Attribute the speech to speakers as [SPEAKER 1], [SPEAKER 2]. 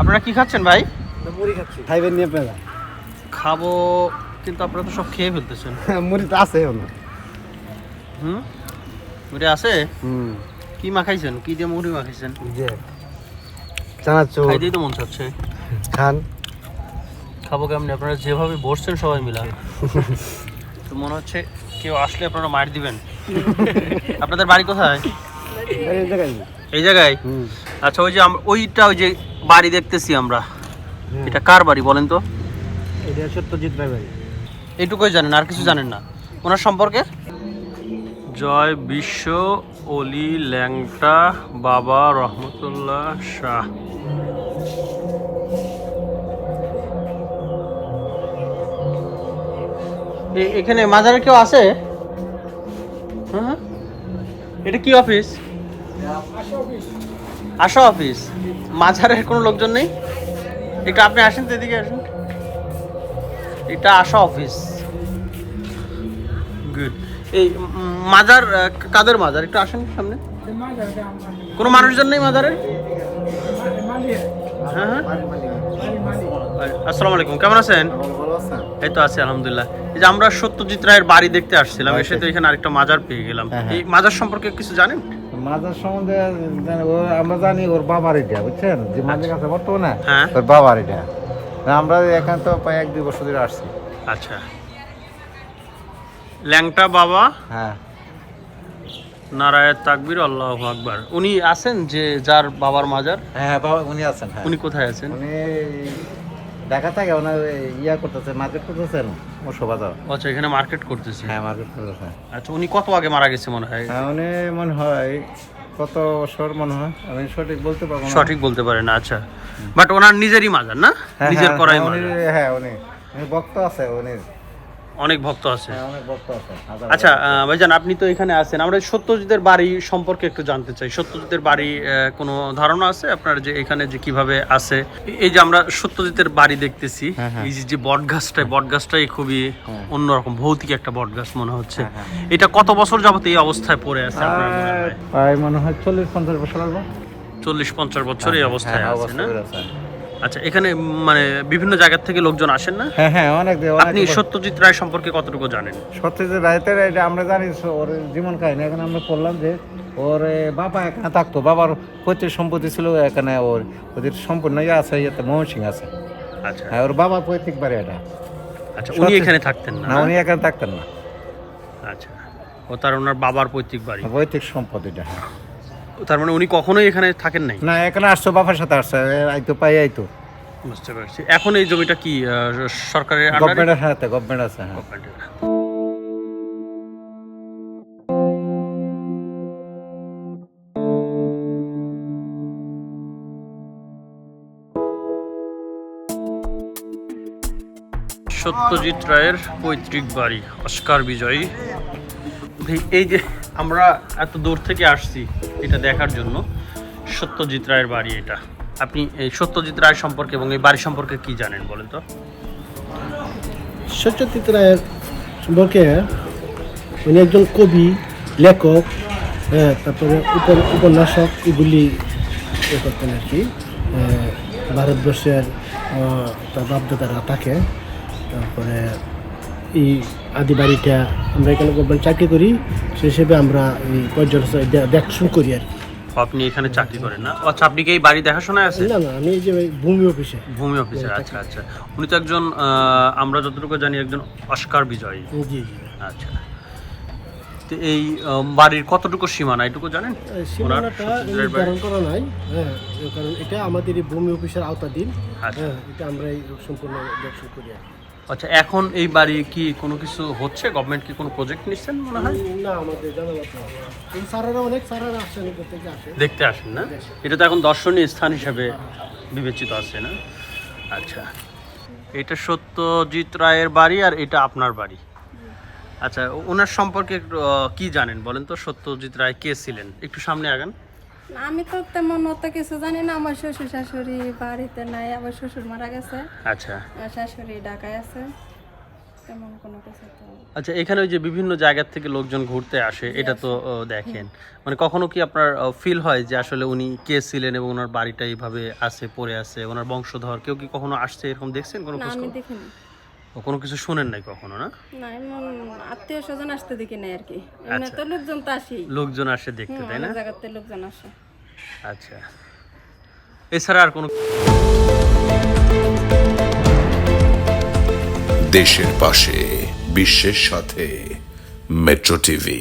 [SPEAKER 1] আপনারা কি খাচ্ছেন ভাই?
[SPEAKER 2] মুড়ি খাচ্ছি। খাইবেন নিয়ে আপনারা?
[SPEAKER 1] খাব কিন্তু আপনারা তো সব খেয়ে ফেলতেছেন।
[SPEAKER 2] মুড়ি তো আছে
[SPEAKER 1] হুম? মুড়ি আছে?
[SPEAKER 2] হুম।
[SPEAKER 1] কি মাখাইছেন কি দিয়ে মুড়ি মাখাইছেন
[SPEAKER 2] যে চানাচুর।
[SPEAKER 1] খাইতেই তো মন চাচ্ছে।
[SPEAKER 2] খান।
[SPEAKER 1] খাব কেমনি? আপনারা যেভাবে বসছেন সবাই মিলা। তো মনে হচ্ছে কেউ আসলে আপনারা মার দিবেন। আপনাদের বাড়ি কোথায়?
[SPEAKER 2] এই জায়গায়।
[SPEAKER 1] আচ্ছা ওই যে ওইটা ওই যে বাড়ি দেখতেছি আমরা। এটা কার বাড়ি বলেন তো?
[SPEAKER 2] এটা সত্যজিৎ রায় বাড়ি।
[SPEAKER 1] এইটুকুই জানেন আর কিছু জানেন না। ওনার সম্পর্কে? জয় বিশ্ব অলি ল্যাংটা বাবা রহমতুল্লাহ শাহ। এখানে মাজারে কেউ আছে? হ্যাঁ? এটা কি অফিস। আশা অফিস। মাজারের কোনো লোকজন নেই? একটু আপনি আসেন তো এদিকে আসেন। এটা আশা অফিস। গুড এই মাজার কাদের মাজার? একটু আসেন সামনে। কোনো মানুষজন নেই মাজারে? হ্যাঁ হ্যাঁ। আসসালামু আলাইকুম কেমন আছেন? এই তো আছি আলহামদুলিল্লাহ। এই যে আমরা সত্যজিৎ রায়ের বাড়ি দেখতে আসছিলাম এসে তো এখানে আরেকটা মাজার পেয়ে গেলাম।
[SPEAKER 2] হ্যাঁ।
[SPEAKER 1] এই মাজার সম্পর্কে কিছু জানেন?
[SPEAKER 2] মাজার সম্বন্ধে ও আমরা জানি ওর বাবার এটা বুঝছেন? যে মাঝে কাছে বর্তমানে
[SPEAKER 1] হ্যাঁ।
[SPEAKER 2] ওর বাবার এটা। আমরা এখানে তো প্রায় এক দুই বছর ধরে আসছি।
[SPEAKER 1] আচ্ছা। ল্যাংটা বাবা?
[SPEAKER 2] হ্যাঁ।
[SPEAKER 1] নারায়ণ তাকবির আল্লাহ আকবার। উনি আছেন যে যার বাবার মাজার?
[SPEAKER 2] হ্যাঁ বাবা উনি আছেন হ্যাঁ।
[SPEAKER 1] উনি কোথায় আছেন?
[SPEAKER 2] উনি দেখা থাকে ওনার ইয়া করতেছে মার্কেট করতেছেন শোভা যাও
[SPEAKER 1] আচ্ছা এখানে মার্কেট করতেছে?
[SPEAKER 2] হ্যাঁ মার্কেট করতেছে।
[SPEAKER 1] আচ্ছা উনি কত আগে মারা গেছে মনে হয়?
[SPEAKER 2] হ্যাঁ উনি মনে হয় কত বছর মনে হয় আমি সঠিক বলতে পারব না।
[SPEAKER 1] সঠিক বলতে পারে না আচ্ছা। বাট ওনার নিজেরই মাজার না?
[SPEAKER 2] হ্যাঁ,
[SPEAKER 1] নিজের
[SPEAKER 2] হ্যাঁ,
[SPEAKER 1] করাই
[SPEAKER 2] হ্যাঁ, উনি হ্যাঁ উনি উনি ভক্ত আছে উনি।
[SPEAKER 1] অনেক ভক্ত আছে।
[SPEAKER 2] হ্যাঁ অনেক ভক্ত আছে
[SPEAKER 1] আচ্ছা ভাইজান আপনি তো এখানে আছেন। আমরা সত্যজিতের বাড়ি সম্পর্কে একটু জানতে চাই। সত্যজিতের বাড়ি কোনো ধারণা আছে আপনার যে এখানে যে কীভাবে আছে? এই যে আমরা সত্যজিতের বাড়ি দেখতেছি
[SPEAKER 2] হ্যাঁ, হ্যাঁ।
[SPEAKER 1] এই যে- যে বট গাছটাই বট গাছটাই খুবই। অন্যরকম ভৌতিক একটা বট গাছ মনে হচ্ছে। এটা কত বছর যাবত এই অবস্থায় পড়ে আছে আপনার মনে হয়?
[SPEAKER 2] মনে হয় চল্লিশ পঞ্চাশ বছর
[SPEAKER 1] চল্লিশ পঞ্চাশ বছর এই অবস্থায় আছে না। আচ্ছা এখানে মানে বিভিন্ন জায়গা থেকে লোকজন আসেন না?
[SPEAKER 2] হ্যাঁ হ্যাঁ অনেক
[SPEAKER 1] আপনি সত্যজিৎ রায় সম্পর্কে কতটুকু জানেন?
[SPEAKER 2] সত্যজিৎ রায়তের এটা আমরা জানি ওর জীবন কাহিনী। এখন আমরা পড়লাম যে ওর বাবা এখানে থাকতো। বাবার পৈতৃক সম্পত্তি ছিল এখানে ওর ওদের সম্পূর্ণ ইয়ে আছে ইয়েতে মোহন সিং আছে।
[SPEAKER 1] আচ্ছা।
[SPEAKER 2] হ্যাঁ ওর বাবার পৈতৃক বাড়ি এটা।
[SPEAKER 1] আচ্ছা উনি এখানে থাকতেন না
[SPEAKER 2] না উনি এখানে থাকতেন না।
[SPEAKER 1] আচ্ছা। ও তার ওনার বাবার পৈতৃক বাড়ি।
[SPEAKER 2] পৈতৃক সম্পত্তিটা হ্যাঁ।
[SPEAKER 1] তার মানে উনি কখনোই এখানে থাকেন নাই?
[SPEAKER 2] না এখানে আসছো বাবার সাথে আসছে এ, আইতো পাই আইতো।
[SPEAKER 1] বুঝতে পারছি। এখন এই জমিটা কি আহ, সরকারের আন্ডারে?
[SPEAKER 2] গভর্নমেন্টের হাতে গভর্নমেন্ট আছে হ্যাঁ।
[SPEAKER 1] সত্যজিৎ রায়ের পৈতৃক বাড়ি অস্কার বিজয়ী। এই যে আমরা এত দূর থেকে আসছি এটা দেখার জন্য, সত্যজিৎ রায়ের বাড়ি এটা। আপনি এই সত্যজিৎ রায় সম্পর্কে এবং এই বাড়ি সম্পর্কে কি জানেন বলেন তো?
[SPEAKER 3] সত্যজিৎ রায়ের সম্পর্কে, উনি একজন কবি, লেখক হ্যাঁ তারপরে উপ- উপন্যাসক, এগুলি ইয়ে করতেন আর কি। ভারতবর্ষের তার বাপদাদারা থাকে তারপরে এই আদি বাড়িটা আমরা এখানে গভর্নমেন্ট চাকরি করি সেই হিসেবে আমরা এই পর্যটন দেখাশোন করি আর
[SPEAKER 1] আপনি এখানে চাকরি করেন না? আচ্ছা আপনি কি এই বাড়ি দেখাশোনায় আছেন?
[SPEAKER 3] না না আমি এই যে ভূমি অফিসে।
[SPEAKER 1] ভূমি অফিসার আচ্ছা আচ্ছা। উনি তো একজন আমরা যতটুকু জানি একজন অস্কার বিজয়ী।
[SPEAKER 3] জি জি
[SPEAKER 1] আচ্ছা। তো এই বাড়ির কতটুকু সীমানা এটুকু জানেন?
[SPEAKER 3] সীমানাটা? নির্ধারণ করা নাই হ্যাঁ কারণ এটা আমাদের এই ভূমি অফিসের আওতাধীন
[SPEAKER 1] আচ্ছা।
[SPEAKER 3] হ্যাঁ এটা আমরা সম্পূর্ণ দর্শন করি আর।
[SPEAKER 1] আচ্ছা এখন এই বাড়ি কি কোনো কিছু হচ্ছে? গভর্নমেন্ট কি কোনো প্রজেক্ট নিচ্ছেন মনে হয়?
[SPEAKER 3] না আমাদের জানা স্যারেরা অনেক স্যারেরা আসেন থেকে
[SPEAKER 1] দেখতে আসেন না? এটা তো এখন দর্শনীয় স্থান হিসাবে বিবেচিত আছে না? আচ্ছা। এটা সত্যজিৎ রায়ের বাড়ি আর এটা আপনার বাড়ি? আচ্ছা ওনার সম্পর্কে কি জানেন বলেন তো? সত্যজিৎ রায় কে ছিলেন? একটু সামনে আগান।
[SPEAKER 4] আমি তো তেমন অত কিছু জানি না। আমার শ্বশুর শাশুড়ি বাড়িতে নাই আমার শ্বশুর মারা গেছে।
[SPEAKER 1] আচ্ছা।
[SPEAKER 4] শাশুড়ি ঢাকায় আছে। তেমন কোনো কিছু তো
[SPEAKER 1] আচ্ছা এখানে ওই যে বিভিন্ন জায়গার থেকে লোকজন ঘুরতে আসে এটা তো দেখেন। মানে কখনো কি আপনার ফিল হয় যে আসলে উনি কে ছিলেন এবং ওনার বাড়িটা এইভাবে আছে পড়ে আছে ওনার বংশধর? কেউ কি কখনো আসছে এরকম দেখছেন কোনো
[SPEAKER 4] আমি? দেখিনি।
[SPEAKER 1] কোনো কিছু শুনেন নাই কখনো না?
[SPEAKER 4] না এমন আত্মীয় স্বজন আসতে দেখি নাই আর কি। এমনি
[SPEAKER 1] আচ্ছা।
[SPEAKER 4] তো লোকজন তো আসি
[SPEAKER 1] লোকজন আসে দেখতে তাই না?
[SPEAKER 4] জায়গাতে লোকজন আসে।
[SPEAKER 1] আচ্ছা। এছাড়া আর কোনো
[SPEAKER 5] দেশের পাশে বিশ্বের সাথে মেট্রো টিভি।